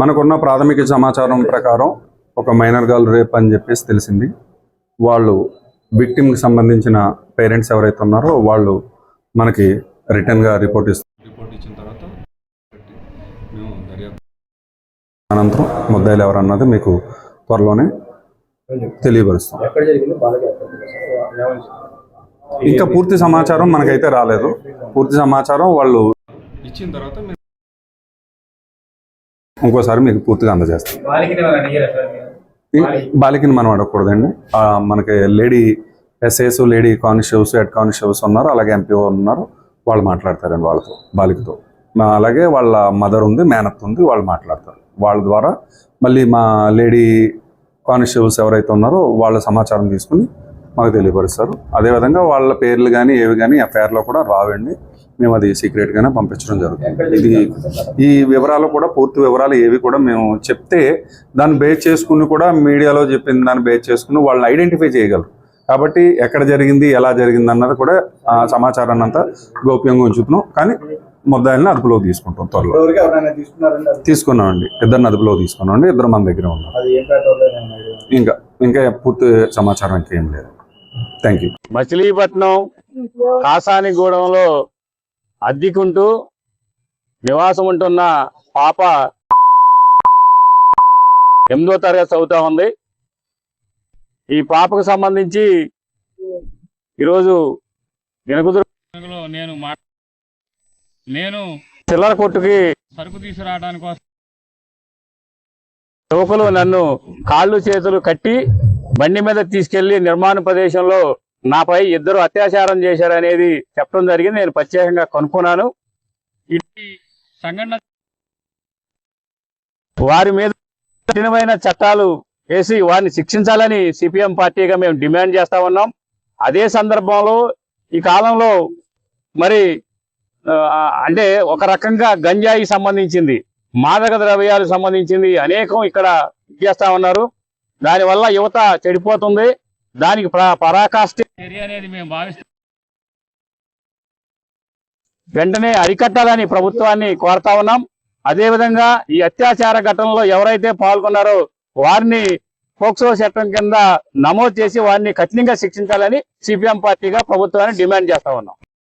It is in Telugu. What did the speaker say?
మనకున్న ప్రాథమిక సమాచారం ప్రకారం ఒక మైనర్ గర్ల్ రేప్ అని చెప్పేసి తెలిసింది. వాళ్ళు విక్టిమ్కి సంబంధించిన పేరెంట్స్ ఎవరైతే ఉన్నారో వాళ్ళు మనకి రిటర్న్గా రిపోర్ట్ ఇస్తారు. రిపోర్ట్ ఇచ్చిన తర్వాత మేము దర్యాప్తు అనంతరం ముద్దాయిలు ఎవరన్నది మీకు త్వరలోనే తెలియపరుస్తాం. ఇంకా పూర్తి సమాచారం మనకైతే రాలేదు. పూర్తి సమాచారం వాళ్ళు ఇచ్చిన తర్వాత ఇంకోసారి మీకు పూర్తిగా అందజేస్తాం. బాలికని మనం అడగకూడదండి. ఆ, మనకి lady essays lady constables head constables ఉన్నారు అలాగే ఎంపీఓ ఉన్నారు. వాళ్ళు మాట్లాడతారండి వాళ్ళతో బాలికతో. అలాగే వాళ్ళ మదర్ ఉంది మేనత్ ఉంది వాళ్ళు మాట్లాడతారు. వాళ్ళ ద్వారా మళ్ళీ మా లేడీ కానిస్టేబుల్స్ ఎవరైతే ఉన్నారో వాళ్ళ సమాచారం తీసుకుని మాకు తెలియపరుస్తారు. అదేవిధంగా వాళ్ళ పేర్లు కానీ ఏవి కానీ ఎఫ్ఐఆర్లో కూడా రావండి. మేము అది సీక్రెట్గానే పంపించడం జరుగుతుంది. ఇది ఈ వివరాలు కూడా పూర్తి వివరాలు ఏవి కూడా మేము చెప్తే దాన్ని బేస్ చేసుకుని కూడా మీడియాలో చెప్పిన దాన్ని బేస్ చేసుకుని వాళ్ళని ఐడెంటిఫై చేయగలరు. కాబట్టి ఎక్కడ జరిగింది ఎలా జరిగింది అన్నది కూడా సమాచారాన్ని అంతా గోప్యంగా ఉంచుతున్నాం. కానీ ముద్దాయిల్ని అదుపులోకి తీసుకుంటాం త్వరలో. తీసుకున్నామండి. ఇద్దరిని అదుపులోకి తీసుకున్నామండి. ఇద్దరు మన దగ్గర ఏం ఉందా? ఇంకా ఇంకా పూర్తి సమాచారం ఇంకేం లేదు. థ్యాంక్ యూ మచిలీపట్నం కాసానిగూడెంలో అద్దెకుంటూ నివాసం ఉంటున్న పాప ఎనిమిదో తరగతి చదువుతా ఉంది. ఈ పాపకు సంబంధించి ఈరోజు వినకుదురు నేను మా నేను చిల్లర కొట్టుకి సరుకు తీసుకురావడానికి యువకులు నన్ను కాళ్ళు చేతులు కట్టి బండి మీద తీసుకెళ్ళి నిర్మాణ ప్రదేశంలో నాపై ఇద్దరు అత్యాచారం చేశారనేది చెప్పడం జరిగింది. నేను ప్రత్యేకంగా కనుక్కున్నాను. సంఘటన వారి మీద కఠినమైన చట్టాలు వేసి వారిని శిక్షించాలని సిపిఎం పార్టీగా మేము డిమాండ్ చేస్తా ఉన్నాం. అదే సందర్భంలో ఈ కాలంలో మరి అంటే ఒక రకంగా గంజాయి సంబంధించింది మాదక ద్రవ్యాలకు సంబంధించింది అనేకం ఇక్కడ చేస్తా ఉన్నారు. దానివల్ల యువత చెడిపోతుంది. దానికి ప్ర- పరాకాష్ఠ చర్య అనేది మేము భావిస్తాం వెంటనే అరికట్టాలని ప్రభుత్వాన్ని కోరుతా ఉన్నాం. అదేవిధంగా ఈ అత్యాచార ఘటనలో ఎవరైతే పాల్గొన్నారో వారిని పోక్సో చట్టం కింద నమోదు చేసి వారిని కఠినంగా శిక్షించాలని సిపిఎం పార్టీగా ప్రభుత్వాన్ని డిమాండ్ చేస్తా ఉన్నాం.